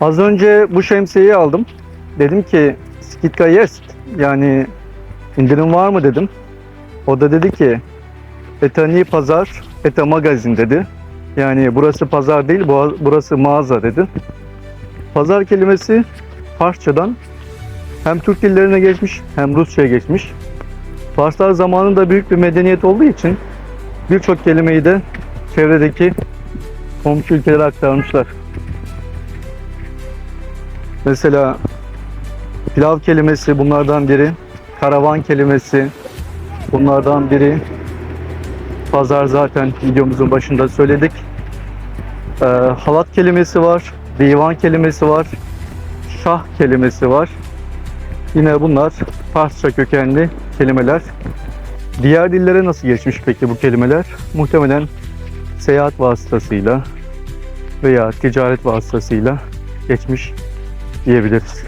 Az önce bu şemsiyeyi aldım. Dedim ki Skitka jest yani indirim var mı dedim. O da dedi ki Etani pazar, eta magazin dedi. Yani burası pazar değil, bu- burası mağaza dedi. Pazar kelimesi Farsçadan hem Türk dillerine geçmiş hem Rusça'ya geçmiş. Farslar zamanında büyük bir medeniyet olduğu için birçok kelimeyi de çevredeki komşu ülkelere aktarmışlar. Mesela pilav kelimesi bunlardan biri, karavan kelimesi bunlardan biri. Pazar zaten videomuzun başında söyledik. Ee, halat kelimesi var, divan kelimesi var, şah kelimesi var. Yine bunlar Farsça kökenli kelimeler. Diğer dillere nasıl geçmiş peki bu kelimeler? Muhtemelen seyahat vasıtasıyla veya ticaret vasıtasıyla geçmiş diyebiliriz.